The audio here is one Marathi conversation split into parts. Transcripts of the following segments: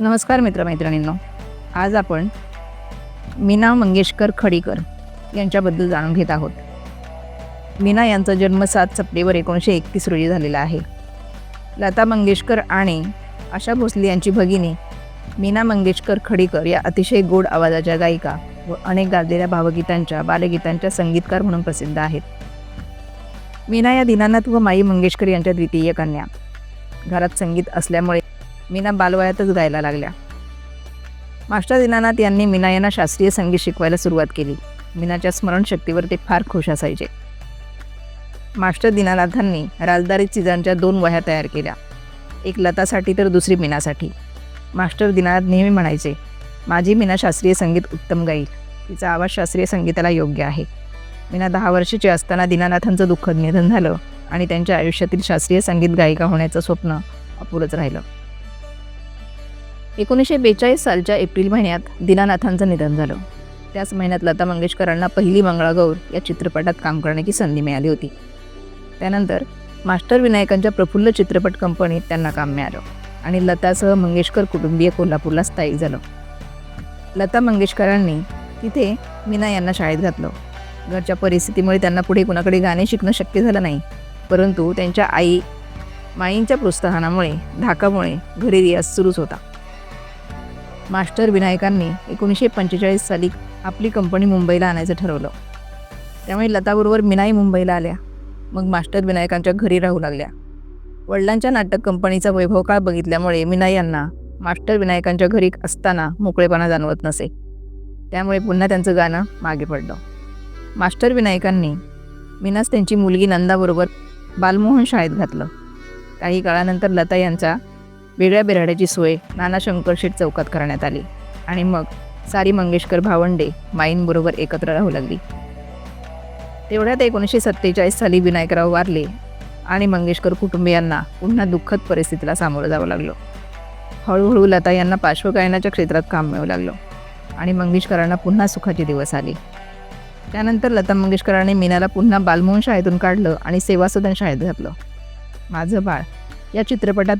नमस्कार मित्रमैत्रिणींनो. आज आपण मीना मंगेशकर खडीकर यांच्याबद्दल जाणून घेत आहोत. मीना यांचा जन्म सात सप्टेंबर एकोणीसशे एकतीस रोजी झालेला आहे. लता मंगेशकर आणि आशा भोसले यांची भगिनी मीना मंगेशकर खडीकर या अतिशय गोड आवाजाच्या गायिका व अनेक गाजलेल्या भावगीतांच्या बालगीतांच्या संगीतकार म्हणून प्रसिद्ध आहेत. मीना या दीनानाथ व माई मंगेशकर यांच्या द्वितीय कन्या. घरात संगीत असल्यामुळे मीना बालवयातच गायला लागल्या. मास्टर दीनानाथ यांनी मीना यांना शास्त्रीय संगीत शिकवायला सुरुवात केली. मीनाच्या स्मरणशक्तीवर ते फार खुश असायचे. मास्टर दीनानाथांनी राजदारी चिजांच्या दोन वह्या तयार केल्या. एक लतासाठी तर दुसरी मीनासाठी. मास्टर दीनानाथ नेहमी म्हणायचे माझी मीना शास्त्रीय संगीत उत्तम गाईल. तिचा आवाज शास्त्रीय संगीताला योग्य आहे. मीना दहा वर्षाची असताना दीनानाथांचं दुःखद निधन झालं आणि त्यांच्या आयुष्यातील शास्त्रीय संगीत गायिका होण्याचं स्वप्न अपुरंच राहिलं. एकोणीसशे बेचाळीस सालच्या एप्रिल महिन्यात दीनानाथांचं निधन झालं. त्याच महिन्यात लता मंगेशकरांना पहिली मंगळागौर या चित्रपटात काम करण्याची संधी मिळाली होती. त्यानंतर मास्टर विनायकांच्या प्रफुल्ल चित्रपट कंपनीत त्यांना काम मिळालं आणि लतासह मंगेशकर कुटुंबीय कोल्हापूरला स्थायिक झालं. लता मंगेशकरांनी तिथे मीना यांना शाळेत घातलं. घरच्या परिस्थितीमुळे त्यांना पुढे कुणाकडे गाणे शिकणं शक्य झालं नाही परंतु त्यांच्या आई माईंच्या प्रोत्साहनामुळे धाकामुळे घरी रियाज सुरूच होता. मास्टर विनायकांनी एकोणीसशे पंचेचाळीस साली आपली कंपनी मुंबईला आणायचं ठरवलं. त्यामुळे लताबरोबर मीनाही मुंबईला आल्या. मग मास्टर विनायकांच्या घरी राहू लागल्या. वडिलांच्या नाटक कंपनीचा वैभव काळ बघितल्यामुळे मीना यांना मास्टर विनायकांच्या घरी असताना मोकळेपणा जाणवत नसे. त्यामुळे पुन्हा त्यांचं गाणं मागे पडलं. मास्टर विनायकांनी मीनास त्यांची मुलगी नंदाबरोबर बालमोहन शाळेत घातलं. काही काळानंतर लता यांचा वेगळ्या बिराड्याची सोय नाना शंकरशेठ चौकात करण्यात आली. आणि मग सारी मंगेशकर भावंडे माईंबरोबर एकत्र राहू लागली. तेवढ्यात एकोणीसशे सत्तेचाळीस साली विनायकराव वारले आणि मंगेशकर कुटुंबियांना पुन्हा दुःखद परिस्थितीला सामोरं जावं लागलं. हळूहळू लता यांना पार्श्वगायनाच्या क्षेत्रात काम मिळू लागलं आणि मंगेशकरांना पुन्हा सुखाचे दिवस आले. त्यानंतर लता मंगेशकरांनी मीनाला पुन्हा बालमोहन शाळेतून काढलं आणि सेवासदन शाळेत घातलं. माझं बाळ या चित्रपटात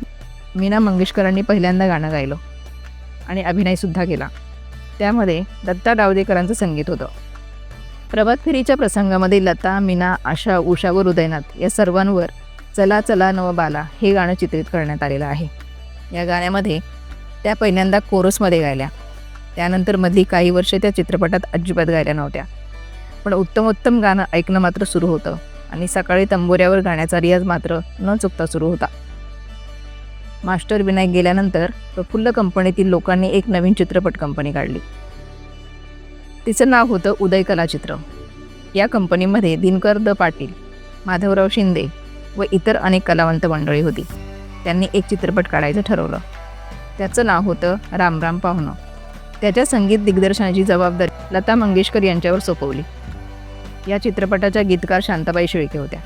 मीना मंगेशकरांनी पहिल्यांदा गाणं गायलं. आणि अभिनयसुद्धा केला. त्यामध्ये दत्ता डावदेकरांचं संगीत होतं. प्रभात फेरीच्या प्रसंगामध्ये लता मीना आशा उषा व हृदयनाथ या सर्वांवर चला चला नव बाला हे गाणं चित्रित करण्यात आलेलं आहे. या गाण्यामध्ये त्या पहिल्यांदा कोरसमध्ये गायल्या. त्यानंतर मधली काही वर्षे त्या चित्रपटात अजिबात गायल्या नव्हत्या. पण उत्तमोत्तम गाणं ऐकणं मात्र सुरू होतं. आणि सकाळी तंबोऱ्यावर गाण्याचा रियाज मात्र न चुकता सुरू होता. मास्टर विनायक गेल्यानंतर प्रफुल्ल कंपनीतील लोकांनी एक नवीन चित्रपट कंपनी काढली. तिचं नाव होतं उदय कलाचित्र. या कंपनीमध्ये दिनकर द पाटील माधवराव शिंदे व इतर अनेक कलावंत मंडळी होती. त्यांनी एक चित्रपट काढायचं ठरवलं. त्याचं नाव होतं राम राम पाहुणं. त्याच्या संगीत दिग्दर्शनाची जबाबदारी लता मंगेशकर यांच्यावर सोपवली. या चित्रपटाच्या गीतकार शांताबाई शेळके होत्या.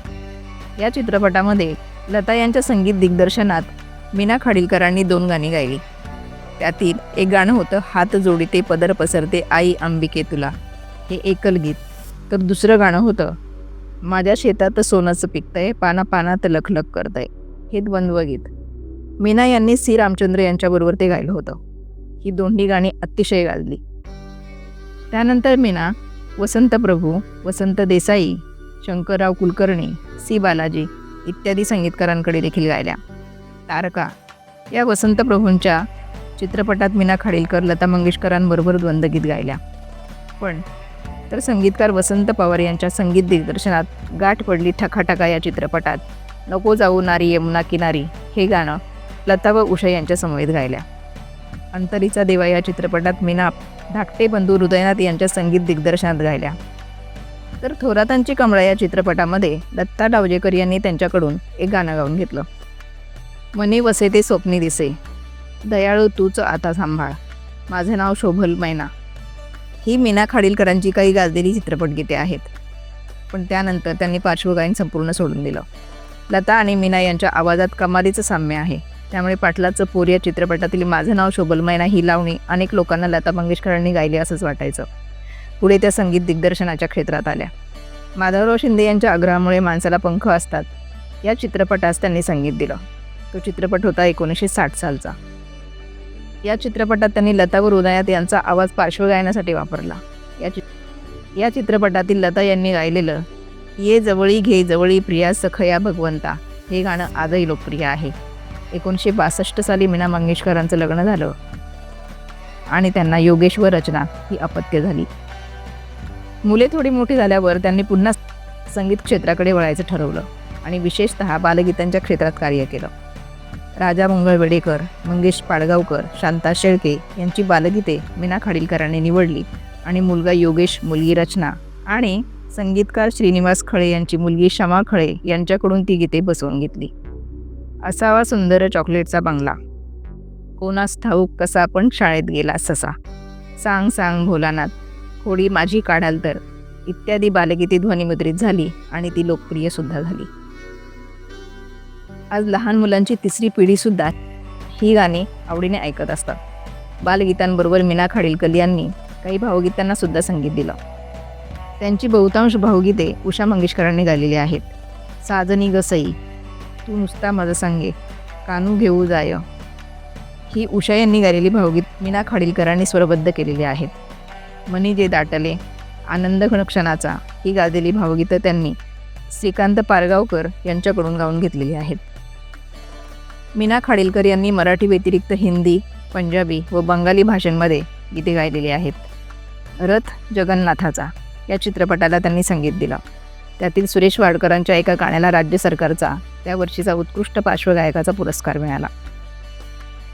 या चित्रपटामध्ये लता यांच्या संगीत दिग्दर्शनात मीना खाडीलकरांनी दोन गाणी गायली. त्यातील एक गाणं होतं हात जोडीते पदर पसरते आई अंबिके तुला. हे एकल गीत. तर दुसरं गाणं होतं माझ्या शेतात सोनंचं पिकतंय पाना पानात लखलख करतंय. हे द्वंद्व गीत. मीना यांनी सी. रामचंद्र यांच्याबरोबर ते गायलं होतं. ही दोन्ही गाणी अतिशय गाजली. त्यानंतर मीना वसंत प्रभू वसंत देसाई शंकरराव कुलकर्णी सी. बालाजी इत्यादी संगीतकारांकडे देखील गायल्या. तारका. या वसंत प्रभूंच्या चित्रपटात मीना खाडीलकर लता मंगेशकरांबरोबर द्वंद्वगीत गायल्या. पण तर संगीतकार वसंत पवार यांच्या संगीत दिग्दर्शनात गाठ पडली ठकाठका या चित्रपटात. नको जाऊ नारी यमुना किनारी हे गाणं लता व उषा यांच्या समवेत गायल्या. अंतरीचा देवा या चित्रपटात मीना धाकटे बंधू हृदयनाथ यांच्या संगीत दिग्दर्शनात गायल्या. तर थोरातांची कमळा या चित्रपटामध्ये दत्ता डावजेकर यांनी त्यांच्याकडून एक गाणं गाऊन घेतलं. मने वसे ते स्वप्नी दिसे. दयाळू तूच आता सांभाळ. माझं नाव शोभल मैना. ही मीना खाडीलकरांची काही गाजलेली चित्रपटगीते आहेत. पण त्यानंतर त्यांनी पार्श्वगायन संपूर्ण सोडून दिलं. लता आणि मीना यांच्या आवाजात कमालीचं साम्य आहे. त्यामुळे पाटलाचं पोर या चित्रपटातील माझं नाव शोभल मैना ही लावणी अनेक लोकांना लता मंगेशकरांनी गायली असंच वाटायचं. पुढे त्या संगीत दिग्दर्शनाच्या क्षेत्रात आल्या. माधवराव शिंदे यांच्या आग्रहामुळे माणसाला पंख असतात. या चित्रपटास त्यांनी संगीत दिलं. तो चित्रपट होता एकोणीसशे साठ सालचा. या चित्रपटात त्यांनी लता व हृदयात यांचा आवाज पार्श्वगायनासाठी वापरला. या चि या चित्रपटातील लता यांनी गायलेलं ये जवळी घे जवळी प्रिया सखया भगवंता हे गाणं आजही लोकप्रिय आहे. एकोणीसशे बासष्ट साली मीना मंगेशकरांचं लग्न झालं आणि त्यांना योगेश्वर रचना ही अपत्य झाली. मुले थोडी मोठी झाल्यावर त्यांनी पुन्हा संगीत क्षेत्राकडे वळायचं ठरवलं आणि विशेषतः बालगीतांच्या क्षेत्रात कार्य केलं. राजा मंगळ वेडेकर मंगेश पाडगावकर शांता शेळके यांची बालगीते मीना खाडीलकरांनी निवडली आणि मुलगा योगेश मुलगी रचना आणि संगीतकार श्रीनिवास खळे यांची मुलगी शमा खळे यांच्याकडून ती गीते बसवून घेतली. असावा सुंदर चॉकलेटचा बंगला. कोणास ठाऊक कसा पण शाळेत गेला ससा. सांग सांग भोलानाथ खोडी माझी काढाल तर. इत्यादी बालगीते ध्वनिमुद्रित झाली आणि ती लोकप्रिय सुद्धा झाली. आज लहान मुलांची तिसरी पिढीसुद्धा ही गाणी आवडीने ऐकत असतात. बालगीतांबरोबर मीना खाडीलकर यांनी काही भावगीतांना सुद्धा संगीत दिलं. त्यांची बहुतांश भावगीते उषा मंगेशकरांनी गायलेली आहेत. साजनी गसई तू नुसता माझं सांगे कानू घेऊ जाय. ही उषा यांनी गायलेली भावगीत मीना खाडीलकरांनी स्वरबद्ध केलेली आहेत. मनी जे दाटले आनंद क्षणाचा ही गाजलेली भावगीतं त्यांनी श्रीकांत पारगावकर यांच्याकडून गाऊन घेतलेली आहेत. मीना खाडीलकर यांनी मराठी व्यतिरिक्त हिंदी पंजाबी व बंगाली भाषांमध्ये गीते गायलेली आहेत. रथ जगन्नाथाचा या चित्रपटाला त्यांनी संगीत दिलं. त्यातील सुरेश वाडकरांच्या एका गाण्याला राज्य सरकारचा त्या वर्षीचा उत्कृष्ट पार्श्वगायकाचा पुरस्कार मिळाला.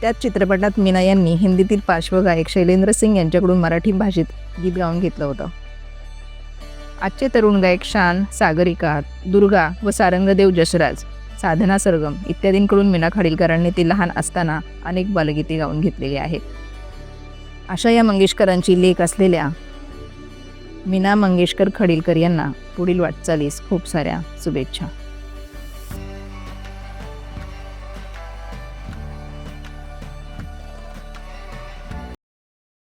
त्याच चित्रपटात मीना यांनी हिंदीतील पार्श्वगायक शैलेंद्र सिंग यांच्याकडून मराठी भाषेत गीत गाऊन घेतलं होतं. आजचे तरुण गायक शान सागरिका दुर्गा व सारंगदेव जसराज साधना सरगम इत्यादींकडून मीना खाडीलकरांनी ती लहान असताना अनेक बालगीते गाऊन घेतलेली आहेत. अशा या मंगेशकरांची लेख असलेल्या मीना मंगेशकर खडीलकर यांना पुढील वाटचालीस खूप साऱ्या शुभेच्छा.